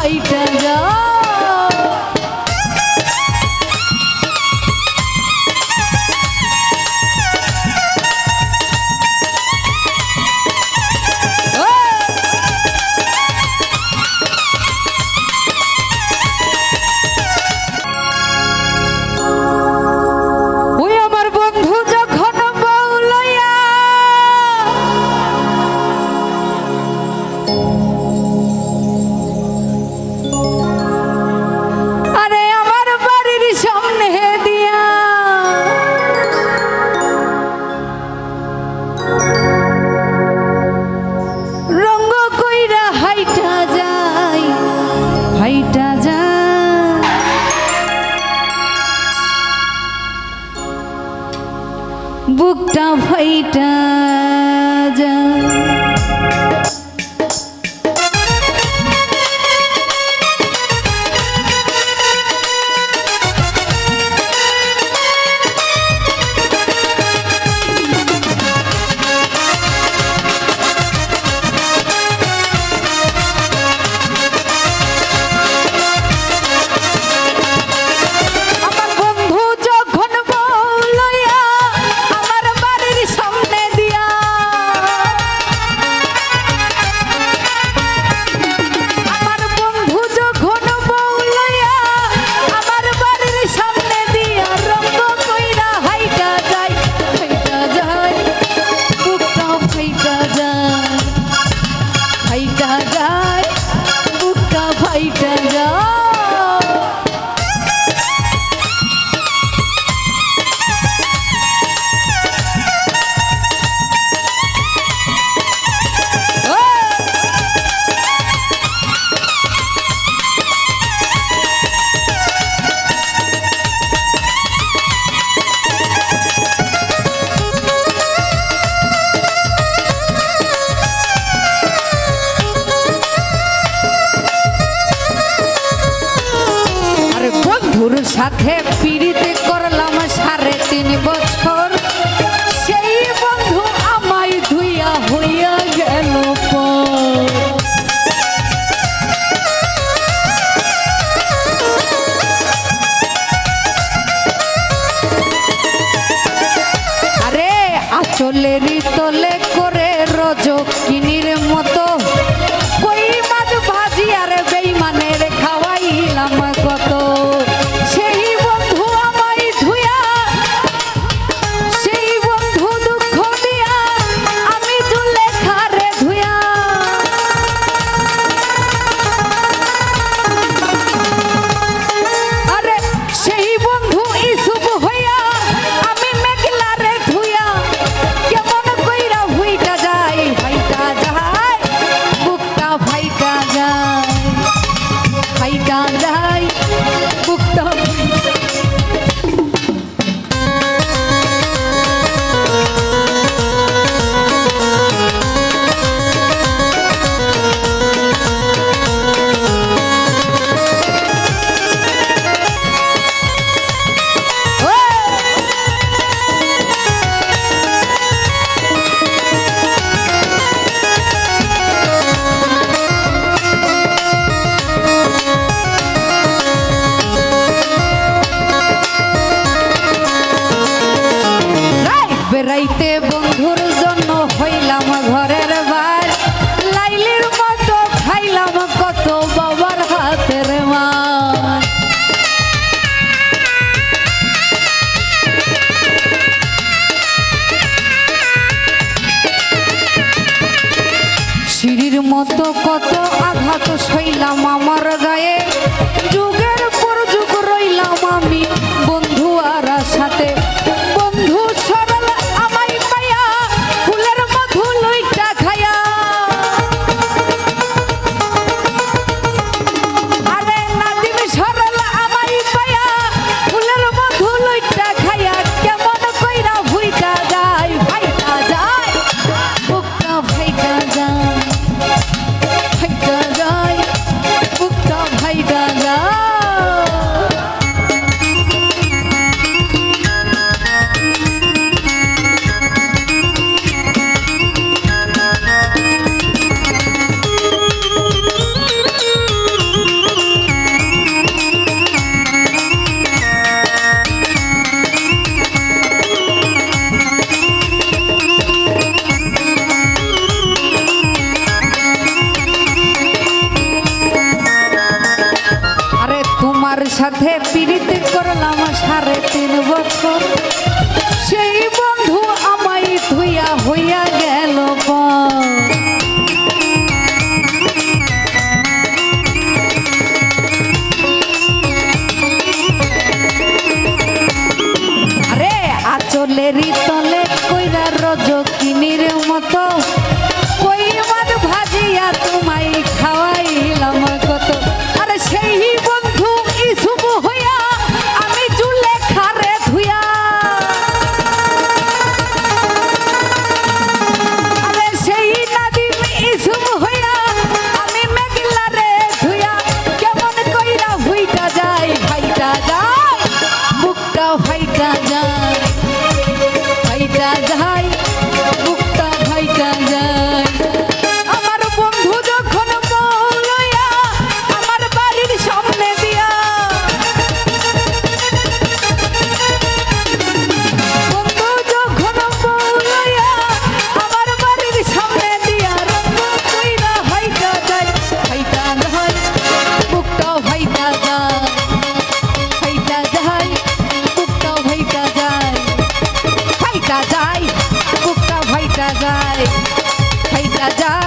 fighter. বুকটা ভাইটা যায় ফাইটা যায় সাথে পিড়িতে করলাম সাড়ে তিন বছর। সেই বন্ধু আমায় ধুইয়া হইয়া গেল আরে, আচলের তলে করে রজকিনীর মতো। কই মাছ ভাজি আর বেইমানের খাওয়াইলাম কত। রাইতে বন্ধুর জন্য হইলাম ঘরের বার। লাইলির মতো খাইলাম কত বাবার হাতের মা সিঁড়ির মতো কত আঘাত সইলাম আমার সাড়ে তিন বছর। সেই বন্ধু আমায় ধুইয়া হইয়া গেল আরে আচলেরই খাইটা যায় খাইটা যায়।